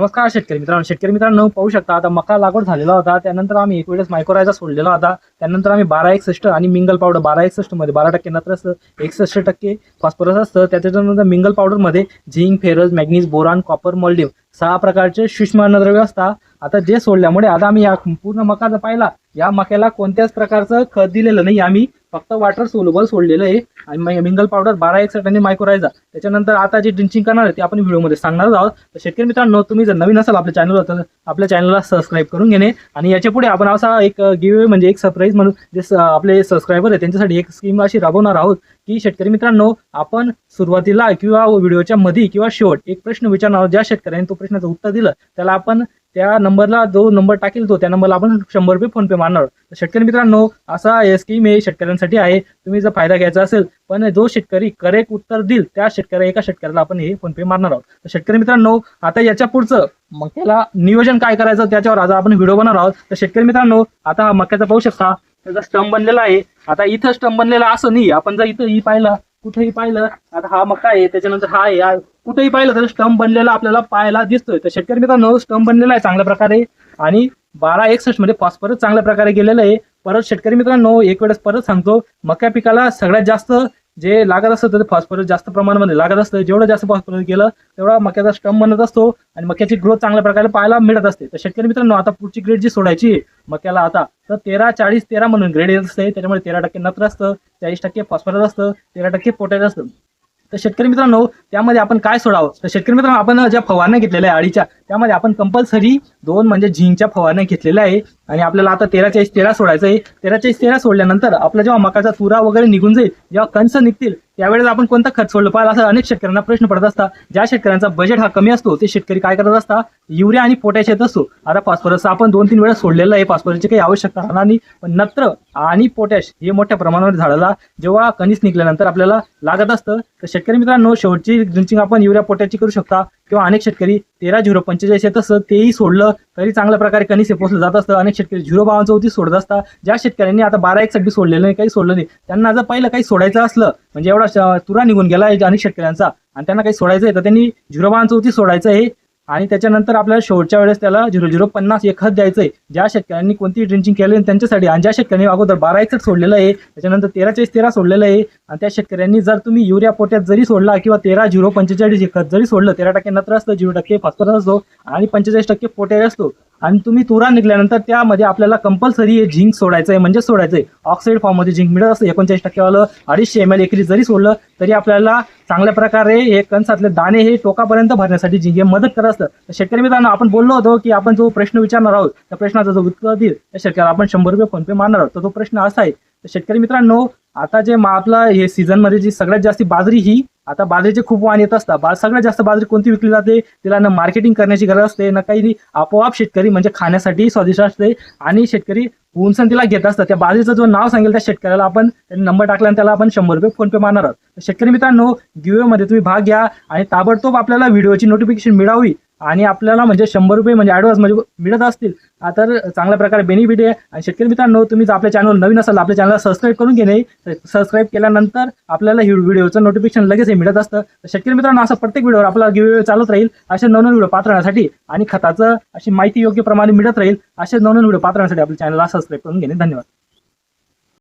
नमस्कार शेतकरी मित्रांनो. शेतकरी मित्रांनो पाहू शकता आता मका लागवड झालेला होता. त्यानंतर आम्ही एक वेळेस मायक्रोरायझा सोडलेला होता. त्यानंतर आम्ही बारा एकसष्ट आणि मिंगल पावडर बारा एकसष्टमध्ये बारा टक्के नत्र असतं एकसष्ट टक्के फॉस्फरस असतं. त्याच्यानंतर मिंगल पावडरमध्ये zinc ferrous manganese boron copper मोल्डियम सहा प्रकारचे सूक्ष्म अन्नद्रव्य असतात आता जे सोडल्यामुळे आता आम्ही या पूर्ण मका जर पाहिला या मक्याला कोणत्याच प्रकारचं खत दिलेलं नाही. आम्ही फक्त वॉटर सोलबल सोडलेलं आहे. आणि मिंगल पावडर बारा एक आणि मायक्रोरायझा त्याच्यानंतर आता जे ड्रिंचिंग करणार आहे ते आपण व्हिडिओमध्ये सांगणार आहोत. तर शेतकरी मित्रांनो तुम्ही जर नवीन असाल आपल्या चॅनलवर तर आपल्या चॅनलला सबस्क्राईब करून घेणे. आणि याच्यापुढे आपण असा एक गिवे म्हणजे एक सरप्राईज म्हणून जे स- आपले सबस्क्रायबर आहे त्यांच्यासाठी एक स्कीम अशी राबवणार आहोत की शेतकरी मित्रांनो आपण सुरुवातीला किंवा व्हिडिओच्या मध्ये किंवा शेवट एक प्रश्न विचारणार ज्या शेतकऱ्यांनी तो प्रश्नाचं उत्तर दिलं त्याला आपण त्या नंबरला जो नंबर टाकेल तो त्या नंबरला आपण शंभर रुपये फोनपे मारणार शेतकरी मित्रांनो असा स्कीम हे शेतकऱ्यांसाठी आहे. तुम्ही जर फायदा घ्यायचा असेल पण जो शेतकरी करेक्ट उत्तर देईल त्या शेतकऱ्या एका शेतकऱ्याला आपण हे फोनपे मारणार आहोत. तर शेतकरी मित्रांनो आता याच्या पुढचं मग त्याला नियोजन काय करायचं त्याच्यावर आज आपण व्हिडिओ बनवणार आहोत. तर शेतकरी मित्रांनो आता हा मक्याचा पाहू शकता त्याचा स्टंप बनलेला आहे. आता इथं स्टंप बनलेला असं नाही आपण जर इथं ही पाहिलं कुठेही पाहिलं आता हा मका आहे त्याच्यानंतर हा आहे कुठेही पाहिलं तर स्टंप बनलेला आपल्याला पाहायला दिसतोय. तर शेतकरी मित्रांनो स्टंप बनलेला आहे चांगल्या प्रकारे. आणि बारा एकसष्टमध्ये फॉस्फरस चांगल्या प्रकारे गेलेलं आहे. परत शेतकरी मित्रांनो एक वेळेस परत सांगतो मका पिकाला सगळ्यात जास्त जे लागत असतं ते फॉस्फरस जास्त प्रमाणामध्ये लागत असतं. जेवढं जास्त फॉस्फरस गेलं तेवढा मक्याचा स्टंप बनत असतो आणि मक्याची ग्रोथ चांगल्या प्रकारे पाहायला मिळत असते. तर शेतकरी मित्रांनो आता पुढची ग्रेड जी सोडायची आहे मक्याला आता तर तेरा चाळीस तेरा म्हणून ग्रेड येत असते. त्याच्यामुळे तेरा टक्के नत्र असतं चाळीस टक्के फॉस्फरस असतं तेरा टक्के पोटॅश असतं. तर शेतकरी मित्रांनो त्यामध्ये आपण काय सोडावं? तर शेतकरी मित्रांनो आपण ज्या फवारण्या घेतलेल्या आहे अडीच्या त्यामध्ये आपण कंपल्सरी दोन म्हणजे झिंकच्या फवारण्या घेतलेल्या आहे आणि आपल्याला आता तेरा चाळीस तेरा सोडायचं आहे. तेरा चाळीस तेरा सोडल्यानंतर आपला जेव्हा मकाचा तुरा वगैरे निघून जाईल जेव्हा कंस निघतील त्यावेळेस आपण कोणता खत सोडलं पाहिजे? असं अनेक शेतकऱ्यांना प्रश्न पडत असतात. ज्या शेतकऱ्यांचा बजेट हा कमी असतो ते शेतकरी काय करत असतात? युरिया आणि पोटॅश येत असतो. आता फॉस्फरस आपण दोन तीन वेळा सोडलेलं आहे. फॉस्फरसची काही आवश्यकता राहणार नाही. पण नत्र आणि पोटॅश हे मोठ्या प्रमाणावर झाडाला जेव्हा कणीस निघल्यानंतर आपल्याला लागत असतं. तर शेतकरी मित्रांनो शेवटची ड्रिंचिंग आपण युरिया पोटॅशची करू शकता. किंवा अनेक शेतकरी तेरा झिरो पंचेचाळीस येत असतं तेही सोडलं तरी चांगल्या प्रकारे कणीस हे पोचलं जात असतं. अनेक शेतकरी झिरो बावन चौतीस सोडत असतात. ज्या शेतकऱ्यांनी आता बारा एक साठी सोडलेलं नाही काही सोडलं नाही त्यांना जर पहिलं काही सोडायचं असलं म्हणजे एवढा श- तुरा निघून गेला आहे अनेक शेतकऱ्यांचा आणि त्यांना काही सोडायचं आहे तर त्यांनी झिरो बावन चौतीस सोडायचं आहे. आणि त्याच्यानंतर आपल्याला शेवटच्या वेळेस त्याला झिरो झिरो पन्नास एक खत द्यायचं आहे ज्या शेतकऱ्यांनी कोणती ड्रिंचिंग केली त्यांच्यासाठी. आणि ज्या शेतकऱ्यांनी अगोदर बारा एकसठ सोडलेलं आहे त्याच्यानंतर तेरा चाळीस तेरा सोडलेलं आहे आणि त्या शेतकऱ्यांनी जर तुम्ही युरिया पोट्यात जरी सोडला किंवा तेरा झिरो पंचेचाळीस खत जरी सोडलं तेरा टक्के नत्र असतं झिरो टक्के फॉस्फरस असतो आणि पंचेचाळीस टक्के पोटॅश असतो आणि तुम्ही तुरा निघल्यानंतर त्यामध्ये आपल्याला कंपल्सरी हे झिंक सोडायचं आहे म्हणजे सोडायचं आहे ऑक्साईड फॉर्ममध्ये झिंक मिळत असतं. एकोणचाळीस टक्केवालं अडीचशे एम एल एकरी जरी सोडलं तरी आपल्याला चांगल्या प्रकारे हे कणसातले दाणे हे टोकापर्यंत भरण्यासाठी झिंक हे मदत करत असतं. तर शेतकरी मित्रांनो आपण बोललो होतो की आपण जो प्रश्न विचारणार आहोत त्या प्रश्नाचा जो उत्तर देईल त्या शेतकऱ्याला आपण शंभर रुपये फोनपे मारणार आहोत. तर तो प्रश्न असा आहे. शेतकरी मित्रांनो आता जे मा- आपला हे सीझनमध्ये जी सगळ्यात जास्त बाजरी ही आता बाजरीचे खूप वाण येत असतात. बा सगळ्यात जास्त बाजरी कोणती विकली जाते? तिला ना मार्केटिंग करण्याची गरज असते ना काही आपोआप शेतकरी म्हणजे खाण्यासाठी स्वादिष्ट असते आणि शेतकरी उंचन तिला घेत असतात. त्या बाजरीचं जो नाव सांगेल त्या शेतकऱ्याला आपण नंबर टाकला आणि त्याला आपण शंभर रुपये फोनपे मारणार आहोत. शेतकरी मित्रांनो गिवेमध्ये तुम्ही भाग घ्या आणि ताबडतोब आपल्याला व्हिडिओची नोटिफिकेशन मिळावी. आणि आपल्याला म्हणजे शंभर रुपये म्हणजे ॲडव्हान्स म्हणजे मिळत असतील. तर चांगल्या प्रकारे बेनिफिट आहे. आणि शेतकरी मित्रांनो तुम्ही जर आपल्या चॅनल नवीन असाल आपल्या चॅनलला सबस्क्राईब करून घेणे सबस्क्राईब केल्यानंतर आपल्याला ही व्हिडिओचं नोटिफिकेशन लगेच हे मिळत असतं. शेतकरी मित्रांनो असं प्रत्येक व्हिडिओवर आपला व्हिडिओ चालत राहील. असे नवनवीन व्हिडिओ पात्र राहण्यासाठी आणि खताचं अशी माहिती योग्य प्रमाणे मिळत राहील. असे नवनवीन व्हिडिओ पात्र राहण्यासाठी आपल्या चॅनलला सबस्क्राईब करून घेणे धन्यवाद.